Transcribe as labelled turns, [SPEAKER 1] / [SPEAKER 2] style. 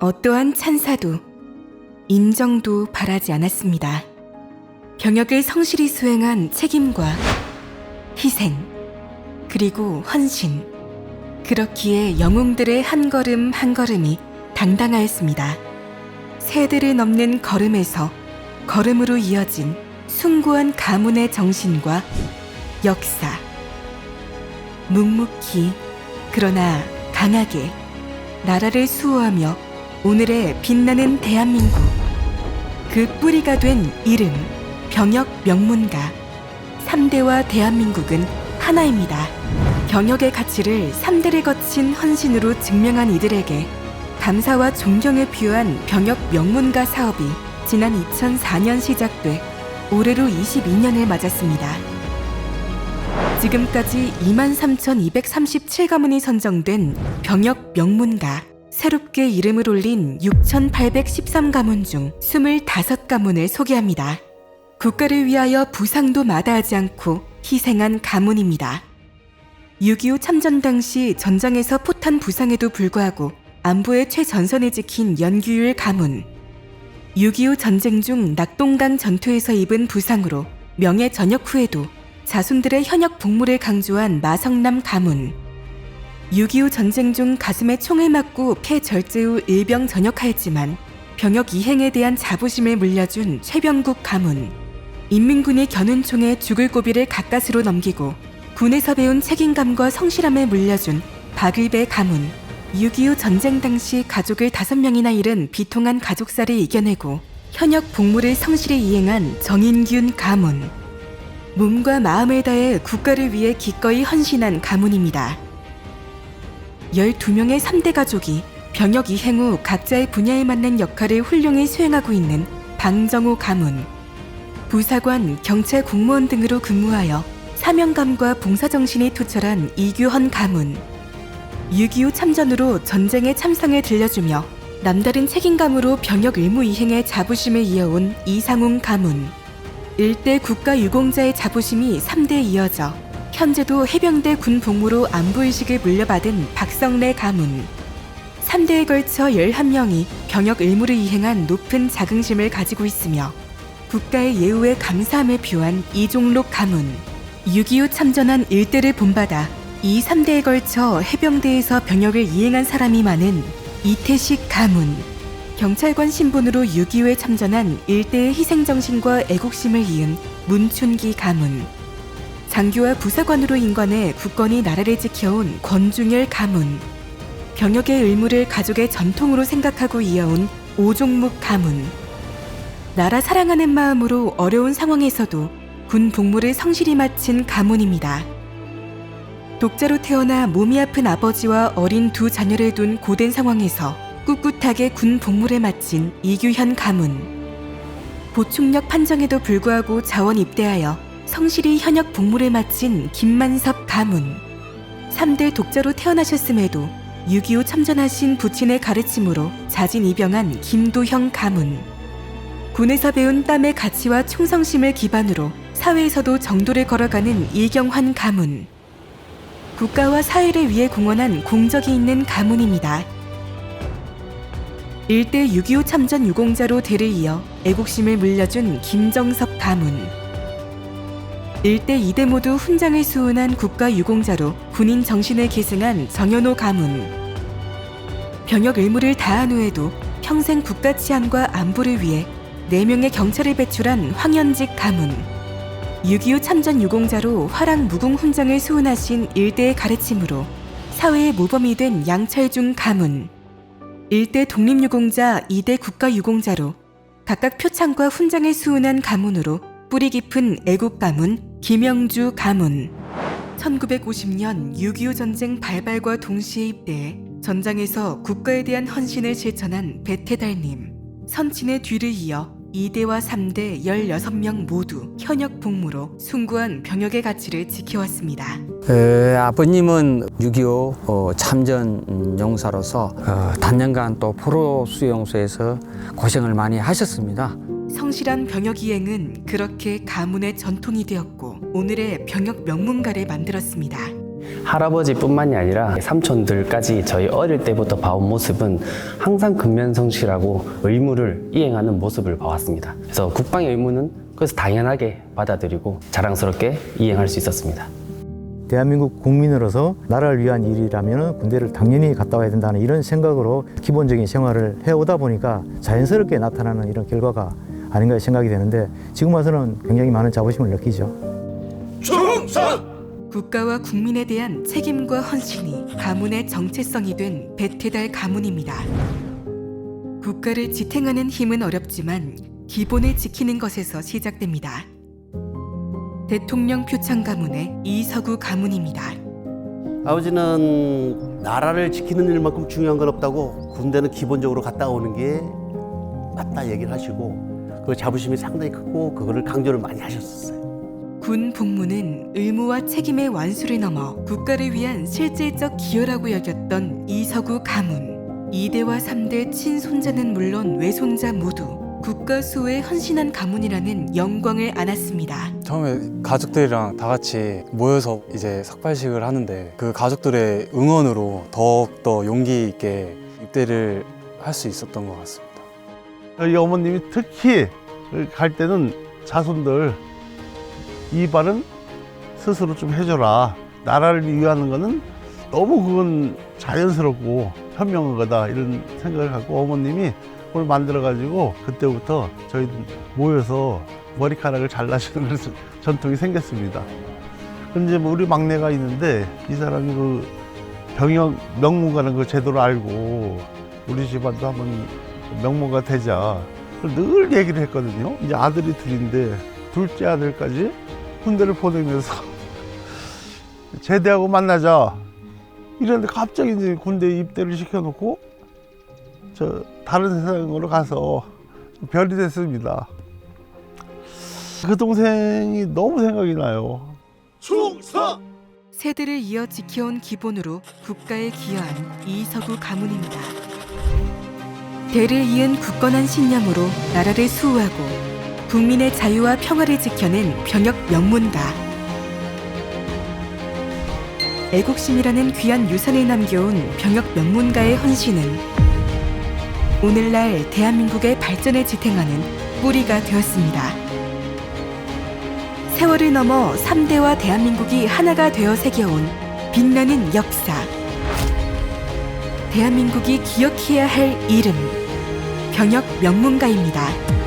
[SPEAKER 1] 어떠한 찬사도 인정도 바라지 않았습니다. 병역을 성실히 수행한 책임과 희생, 그리고 헌신. 그렇기에 영웅들의 한 걸음 한 걸음이 당당하였습니다. 세대를 넘는 걸음에서 걸음으로 이어진 숭고한 가문의 정신과 역사. 묵묵히 그러나 강하게 나라를 수호하며 오늘의 빛나는 대한민국 그 뿌리가 된 이름 병역 명문가 3대와 대한민국은 하나입니다. 병역의 가치를 3대를 거친 헌신으로 증명한 이들에게 감사와 존경을 표한 병역 명문가 사업이 지난 2004년 시작돼 올해로 22년을 맞았습니다. 지금까지 23,237가문이 선정된 병역 명문가 새롭게 이름을 올린 6,813가문 중 25가문을 소개합니다. 국가를 위하여 부상도 마다하지 않고 희생한 가문입니다. 6.25 참전 당시 전장에서 포탄 부상에도 불구하고 안보의 최전선에 지킨 연규율 가문. 6.25 전쟁 중 낙동강 전투에서 입은 부상으로 명예 전역 후에도 자손들의 현역 복무를 강조한 마성남 가문. 6.25 전쟁 중 가슴에 총을 맞고 폐 절제 후 일병 전역하였지만 병역 이행에 대한 자부심을 물려준 최병국 가문. 인민군이 겨눈 총에 죽을 고비를 가까스로 넘기고 군에서 배운 책임감과 성실함을 물려준 박을배 가문. 6.25 전쟁 당시 가족을 다섯 명이나 잃은 비통한 가족사를 이겨내고 현역 복무를 성실히 이행한 정인균 가문. 몸과 마음을 다해 국가를 위해 기꺼이 헌신한 가문입니다. 12명의 3대 가족이 병역 이행 후 각자의 분야에 맞는 역할을 훌륭히 수행하고 있는 방정호 가문. 부사관, 경찰 공무원 등으로 근무하여 사명감과 봉사정신이 투철한 이규헌 가문. 6.25 참전으로 전쟁의 참상을 들려주며 남다른 책임감으로 병역 의무 이행에 자부심을 이어온 이상웅 가문. 일대 국가 유공자의 자부심이 3대에 이어져 현재도 해병대 군 복무로 안보의식을 물려받은 박성래 가문. 3대에 걸쳐 11명이 병역 의무를 이행한 높은 자긍심을 가지고 있으며 국가의 예우에 감사함을 표한 이종록 가문. 6.25 참전한 일대를 본받아 이 3대에 걸쳐 해병대에서 병역을 이행한 사람이 많은 이태식 가문. 경찰관 신분으로 6.25에 참전한 일대의 희생정신과 애국심을 이은 문춘기 가문. 장교와 부사관으로 인관해 굳건히 나라를 지켜온 권중열 가문. 병역의 의무를 가족의 전통으로 생각하고 이어온 오종묵 가문. 나라 사랑하는 마음으로 어려운 상황에서도 군 복무를 성실히 마친 가문입니다. 독자로 태어나 몸이 아픈 아버지와 어린 두 자녀를 둔 고된 상황에서 꿋꿋하게 군 복무를 마친 이규현 가문. 보충력 판정에도 불구하고 자원 입대하여 성실히 현역 복무를 마친 김만섭 가문. 3대 독자로 태어나셨음에도 6.25 참전하신 부친의 가르침으로 자진 입영한 김도형 가문. 군에서 배운 땀의 가치와 충성심을 기반으로 사회에서도 정도를 걸어가는 이경환 가문. 국가와 사회를 위해 공헌한 공적이 있는 가문입니다. 일대 6.25 참전 유공자로 대를 이어 애국심을 물려준 김정섭 가문. 일대 2대 모두 훈장을 수훈한 국가 유공자로 군인 정신을 계승한 정현호 가문. 병역 의무를 다한 후에도 평생 국가 치안과 안보를 위해 4명의 경찰을 배출한 황현직 가문. 6.25 참전 유공자로 화랑 무궁 훈장을 수훈하신 일대의 가르침으로 사회의 모범이 된 양철중 가문. 일대 독립유공자, 2대 국가유공자로 각각 표창과 훈장을 수훈한 가문으로 뿌리 깊은 애국 가문 김영주 가문. 1950년 6.25 전쟁 발발과 동시에 입대해 전장에서 국가에 대한 헌신을 실천한 배태달님. 선친의 뒤를 이어 2대와 3대 16명 모두 현역 복무로 숭고한 병역의 가치를 지켜왔습니다.
[SPEAKER 2] 에, 아버님은 6.25 어, 참전 음, 용사로서 어, 단년간 또 포로 수용소에서 고생을 많이 하셨습니다.
[SPEAKER 1] 성실한 병역 이행은 그렇게 가문의 전통이 되었고 오늘의 병역 명문가를 만들었습니다.
[SPEAKER 3] 할아버지뿐만이 아니라 삼촌들까지 저희 어릴 때부터 봐온 모습은 항상 근면성실하고 의무를 이행하는 모습을 봐왔습니다. 그래서 국방의 의무는 그래서 당연하게 받아들이고 자랑스럽게 이행할 수 있었습니다.
[SPEAKER 4] 대한민국 국민으로서 나라를 위한 일이라면 군대를 당연히 갔다 와야 된다는 이런 생각으로 기본적인 생활을 해오다 보니까 자연스럽게 나타나는 이런 결과가 아닌가 생각이 되는데 지금 와서는 굉장히 많은 자부심을 느끼죠.
[SPEAKER 1] 국가와 국민에 대한 책임과 헌신이 가문의 정체성이 된 배태달 가문입니다. 국가를 지탱하는 힘은 어렵지만 기본을 지키는 것에서 시작됩니다. 대통령 표창 가문의 이서구 가문입니다.
[SPEAKER 5] 아버지는 나라를 지키는 일만큼 중요한 건 없다고 군대는 기본적으로 갔다 오는 게 맞다 얘기를 하시고 그 자부심이 상당히 크고 그거를 강조를 많이 하셨었어요.
[SPEAKER 1] 군 복무는 의무와 책임의 완수를 넘어 국가를 위한 실질적 기여라고 여겼던 이서구 가문. 2대와 3대 친손자는 물론 외손자 모두 국가 수호에 헌신한 가문이라는 영광을 안았습니다.
[SPEAKER 6] 처음에 가족들이랑 다 같이 모여서 이제 삭발식을 하는데 그 가족들의 응원으로 더욱더 용기 있게 입대를 할 수 있었던 것 같습니다.
[SPEAKER 7] 저희 어머님이 특히 갈 때는 자손들 이발은 스스로 좀 해줘라. 나라를 위하는 거는 너무 그건 자연스럽고 현명한 거다 이런 생각을 갖고 어머님이 그걸 만들어 가지고 그때부터 저희 모여서 머리카락을 잘라시는 그런 전통이 생겼습니다. 근데 뭐 우리 막내가 있는데 이 사람이 그 병역 명문가는 그 제도를 알고 우리 집안도 한번 명문가 되자 늘 얘기를 했거든요. 이제 아들이 둘인데 둘째 아들까지 군대를 보내면서 제대하고 만나자 이랬는데 갑자기 이제 군대 입대를 시켜놓고 저 다른 세상으로 가서 별이 됐습니다. 그 동생이 너무 생각이 나요.
[SPEAKER 1] 세대를 이어 지켜온 기본으로 국가에 기여한 이서구 가문입니다. 대를 이은 굳건한 신념으로 나라를 수호하고 국민의 자유와 평화를 지켜낸 병역 명문가. 애국심이라는 귀한 유산을 남겨온 병역 명문가의 헌신은 오늘날 대한민국의 발전을 지탱하는 뿌리가 되었습니다. 세월을 넘어 3대와 대한민국이 하나가 되어 새겨온 빛나는 역사. 대한민국이 기억해야 할 이름. 병역 명문가입니다.